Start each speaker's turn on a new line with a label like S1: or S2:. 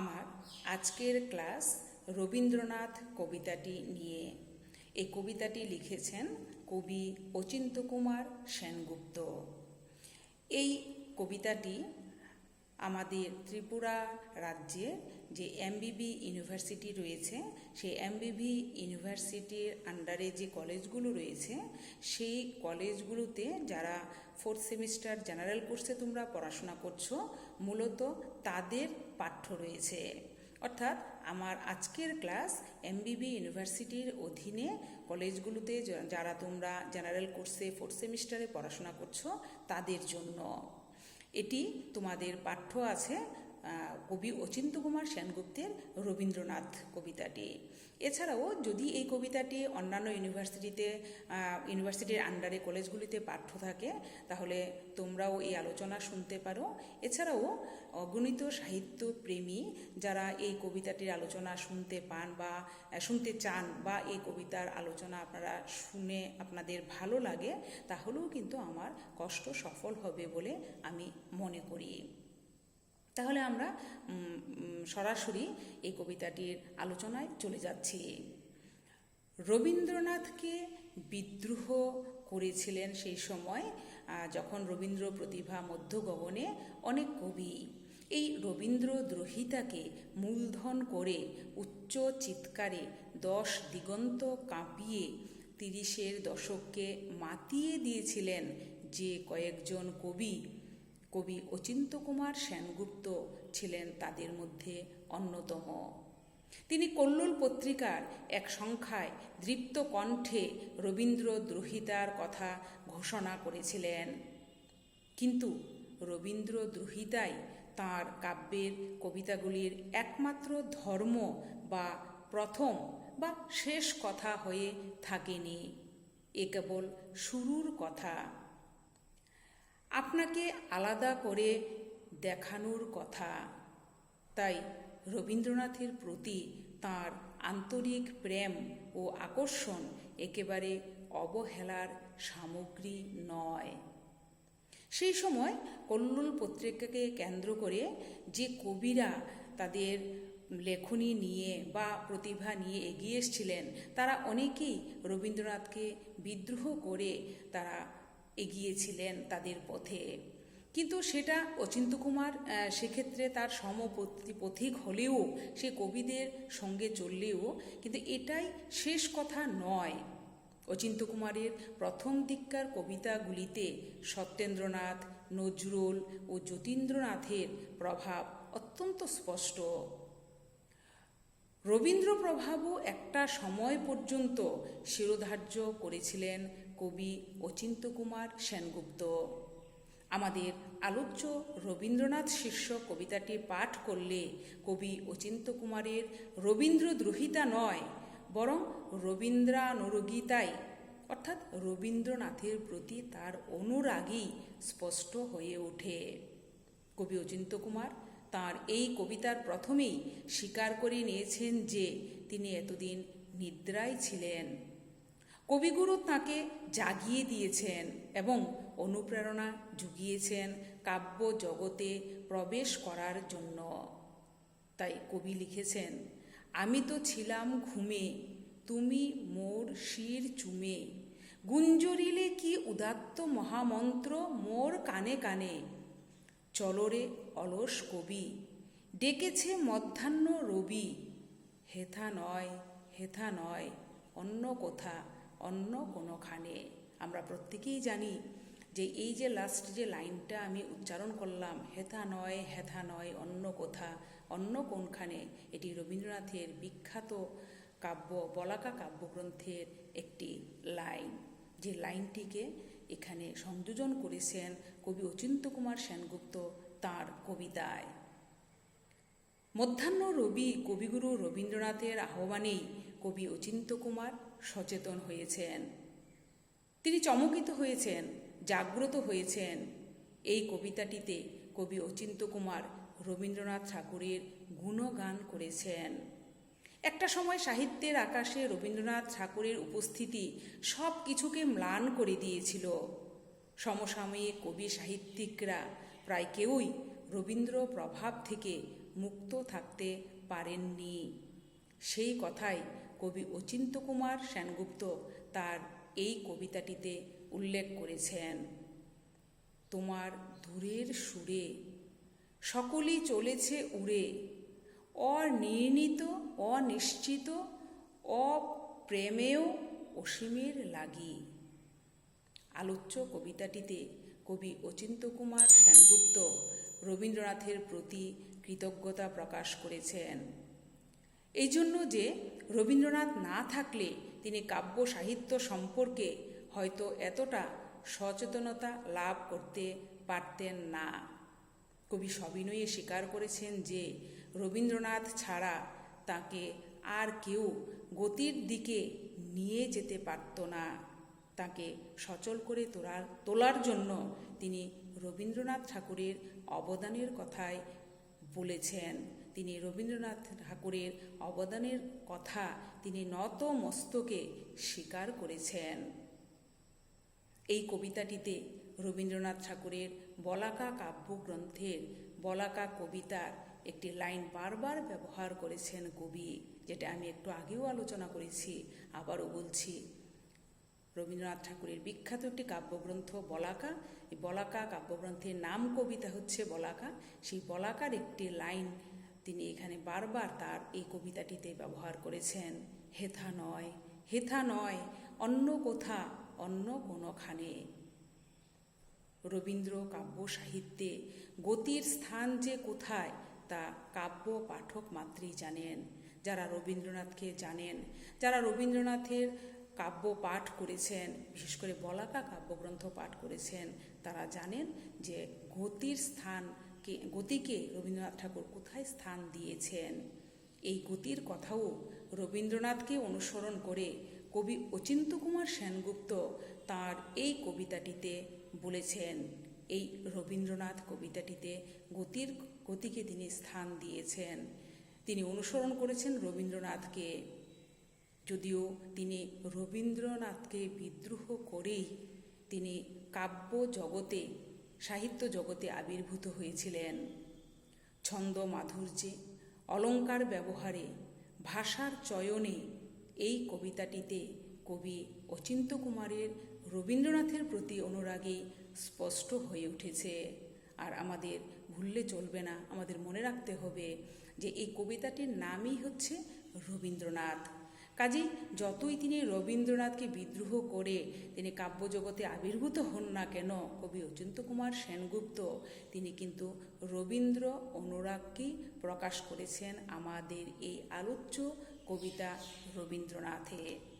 S1: আমার আজকের ক্লাস রবীন্দ্রনাথ কবিতাটি নিয়ে। এই কবিতাটি লিখেছেন কবি অচিন্ত কুমার সেনগুপ্ত। এই কবিতাটি আমাদের ত্রিপুরা রাজ্যে যে এমবিবি ইউনিভার্সিটি রয়েছে, সেই এমবিবি ইউনিভার্সিটির আন্ডারে যে কলেজগুলো রয়েছে, সেই কলেজগুলোতে যারা ফোর্থ সেমিস্টার জেনারেল কোর্সে তোমরা পড়াশোনা করছ, মূলত তাদের পাঠ্য রয়েছে। অর্থাৎ আমার আজকের ক্লাস এমবিবি ইউনিভার্সিটির অধীনে কলেজগুলোতে যারা তোমরা জেনারেল কোর্সে ফোর্থ সেমিস্টারে পড়াশোনা করছ, তাদের জন্য। এটি তোমাদের পাঠ্য আছে। কবি অচিন্ত কুমার সেনগুপ্তের রবীন্দ্রনাথ কবিতাটি। এছাড়াও যদি এই কবিতাটি অন্যান্য ইউনিভার্সিটিতে ইউনিভার্সিটির আন্ডারে কলেজগুলিতে পাঠ্য থাকে, তাহলে তোমরাও এই আলোচনা শুনতে পারো। এছাড়াও অগণিত সাহিত্য প্রেমী যারা এই কবিতাটির আলোচনা শুনতে পান বা শুনতে চান বা এই কবিতার আলোচনা আপনারা শুনে আপনাদের ভালো লাগে, তাহলেও কিন্তু আমার কষ্ট সফল হবে বলে আমি মনে করি। তাহলে আমরা সরাসরি এই কবিতাটির আলোচনায় চলে যাচ্ছি। রবীন্দ্রনাথকে বিদ্রোহ করেছিলেন সেই সময় যখন রবীন্দ্র প্রতিভা মধ্যগগনে অনেক কবি। এই রবীন্দ্র দ্রোহিতাকে মূলধন করে উচ্চ চিৎকারে দশ দিগন্ত কাঁপিয়ে তিরিশের দশককে মাতিয়ে দিয়েছিলেন যে কয়েকজন কবি। কবি অচিন্ত কুমার সেনগুপ্ত ছিলেন তাদের মধ্যে অন্যতম। তিনি কল্লোল পত্রিকার এক সংখ্যায় দৃপ্ত কণ্ঠে রবীন্দ্র দ্রোহিতার কথা ঘোষণা করেছিলেন। কিন্তু রবীন্দ্র দ্রোহিতাই তাঁর কাব্যের কবিতাগুলির একমাত্র ধর্ম বা প্রথম বা শেষ কথা হয়ে থাকেনি। এ কেবল শুরুর কথা। আপনাকে আলাদা করে দেখানোর কথা। তাই রবীন্দ্রনাথের প্রতি তার আন্তরিক প্রেম ও আকর্ষণ একেবারে অবহেলার সামগ্রী নয়। সেই সময় কল্লোল পত্রিকাকে কেন্দ্র করে যে কবিরা তাদের লেখনী নিয়ে বা প্রতিভা নিয়ে এগিয়ে এসেছিলেন, তারা অনেকেই রবীন্দ্রনাথকে বিদ্রোহ করে তারা এগিয়েছিলেন তাদের পথে। কিন্তু সেটা অচিন্ত কুমার সেক্ষেত্রে তার সমপথি পথিক হলেও সে কবিদের সঙ্গে চললেও কিন্তু এটাই শেষ কথা নয়। অচিন্ত কুমারের প্রথম দিককার কবিতাগুলিতে সত্যেন্দ্রনাথ, নজরুল ও যতীন্দ্রনাথের প্রভাব অত্যন্ত স্পষ্ট। রবীন্দ্র প্রভাবও একটা সময় পর্যন্ত শিরোধার্য করেছিলেন কবি অচিন্ত কুমার সেনগুপ্ত। আমাদের আলোচ্য রবীন্দ্রনাথ শীর্ষ কবিতাটি পাঠ করলে কবি অচিন্ত কুমারের রবীন্দ্রদ্রোহিতা নয়, বরং রবীন্দ্রানুরোগিতাই, অর্থাৎ রবীন্দ্রনাথের প্রতি তার অনুরাগই স্পষ্ট হয়ে ওঠে। কবি অচিন্ত কুমার তার এই কবিতার প্রথমেই স্বীকার করে নিয়েছেন যে তিনি এতদিন নিদ্রায় ছিলেন। কবিগুরু তাকে জাগিয়ে দিয়েছেন এবং অনুপ্রেরণা জুগিয়েছেন কাব্য জগতে প্রবেশ করার জন্য। তাই কবি লিখেছেন, আমি তো ছিলাম ঘুমে, তুমি মোর শির চুমে। গুঞ্জরিলে কি উদাত্ত মহামন্ত্র মোর কানে কানে। চলরে অলস কবি, ডেকেছে মধ্যাহ্ন রবি। হেথা নয় হেথা নয়, অন্য কোথা? অন্য কোনোখানে। আমরা প্রত্যেকেই জানি যে এই যে লাস্ট যে লাইনটা আমি উচ্চারণ করলাম, হেথা নয় হেথা নয়, অন্য কোথা, অন্য কোনখানে, এটি রবীন্দ্রনাথের বিখ্যাত কাব্য, বলাকা কাব্যগ্রন্থের একটি লাইন। যে লাইনটিকে এখানে সংযোজন করেছেন কবি অচিন্ত কুমার সেনগুপ্ত তাঁর কবিতায়। মধ্যাহ্ন রবি কবিগুরু রবীন্দ্রনাথের আহ্বানেই কবি অচিন্ত কুমার সচেতন হয়েছেন। তিনি চমকিত হয়েছেন, জাগ্রত হয়েছেন। এই কবিতাটিতে কবি অচিন্ত কুমার রবীন্দ্রনাথ ঠাকুরের গুণগান করেছেন। একটা সময় সাহিত্যের আকাশে রবীন্দ্রনাথ ঠাকুরের উপস্থিতি সব কিছুকে ম্লান করে দিয়েছিল। সমসাময়িক কবি সাহিত্যিকরা প্রায় কেউই রবীন্দ্র প্রভাব থেকে মুক্ত থাকতে পারেননি। সেই কথাই কবি অচিন্ত কুমার সেনগুপ্ত তার এই কবিতাটিতে উল্লেখ করেছেন। তোমার দূরের সুরে সকলই চলেছে উড়ে, অনির্ণীত, অনিশ্চিত, অপ্রেমেও অসীমের লাগি। আলোচ্য কবিতাটিতে কবি অচিন্ত কুমার সেনগুপ্ত রবীন্দ্রনাথের প্রতি কৃতজ্ঞতা প্রকাশ করেছেন। এই জন্য যে রবীন্দ্রনাথ না থাকলে তিনি কাব্য সাহিত্য সম্পর্কে হয়তো এতটা সচেতনতা লাভ করতে পারতেন না। কবি সবিনয়ে স্বীকার করেছেন যে, রবীন্দ্রনাথ ছাড়া তাকে আর কেউ গতির দিকে নিয়ে যেতে পারত না। তাকে সচল করে তোলার তোলার জন্য তিনি রবীন্দ্রনাথ ঠাকুরের অবদানের কথাই বলেছেন। তিনি রবীন্দ্রনাথ ঠাকুরের অবদানের কথা তিনি নত মস্তকে স্বীকার করেছেন। এই কবিতাটিতে রবীন্দ্রনাথ ঠাকুরের বলাকা কাব্যগ্রন্থের বলাকা কবিতার একটি লাইন বারবার ব্যবহার করেছেন কবি, যেটা আমি একটু আগেও আলোচনা করেছি, আবারও বলছি। রবীন্দ্রনাথ ঠাকুরের বিখ্যাত একটি কাব্যগ্রন্থ বলাকা, এই বলাকা কাব্যগ্রন্থের নাম কবিতা হচ্ছে বলাকা। সেই বলাকার একটি লাইন তিনি এখানে বারবার তার এই কবিতাটিতে ব্যবহার করেছেন, হেথা নয় হেথা নয়, অন্য কোথা, অন্য কোনোখানে। রবীন্দ্র কাব্য সাহিত্যে গতির স্থান যে কোথায়, তা কাব্য পাঠক মাত্রই জানেন। যারা রবীন্দ্রনাথকে জানেন, যারা রবীন্দ্রনাথের কাব্য পাঠ করেছেন, বিশেষ করে বলাকা কাব্যগ্রন্থ পাঠ করেছেন, তারা জানেন যে গতির স্থানকে গতিকে রবীন্দ্রনাথ ঠাকুর কোথায় স্থান দিয়েছেন? এই গতির কথাও রবীন্দ্রনাথকে অনুসরণ করে কবি অচিন্ত কুমার সেনগুপ্ত তার এই কবিতাটিতে বলেছেন। এই রবীন্দ্রনাথ কবিতাটিতে গতির, গতিকে তিনি স্থান দিয়েছেন। তিনি অনুসরণ করেছেন রবীন্দ্রনাথকে। যদিও তিনি রবীন্দ্রনাথকে বিদ্রোহ করেই তিনি কাব্য জগতে সাহিত্য জগতে আবির্ভূত হয়েছিলেন। ছন্দ মাধুর্যে, অলঙ্কার ব্যবহারে, ভাষার চয়নে এই কবিতাটিতে কবি অচিন্ত কুমারের রবীন্দ্রনাথের প্রতি অনুরাগে স্পষ্ট হয়ে উঠেছে। আর আমাদের ভুললে চলবে না, আমাদের মনে রাখতে হবে যে এই কবিতাটির নামই হচ্ছে রবীন্দ্রনাথ। কাজেই যতই তিনি রবীন্দ্রনাথকে বিদ্রোহ করে তিনি কাব্যজগতে আবির্ভূত হন না কেন, কবি অচিন্ত কুমার সেনগুপ্ত, তিনি কিন্তু রবীন্দ্র অনুরাগকেই প্রকাশ করেছেন আমাদের এই আলোচ্য কবিতা রবীন্দ্রনাথে।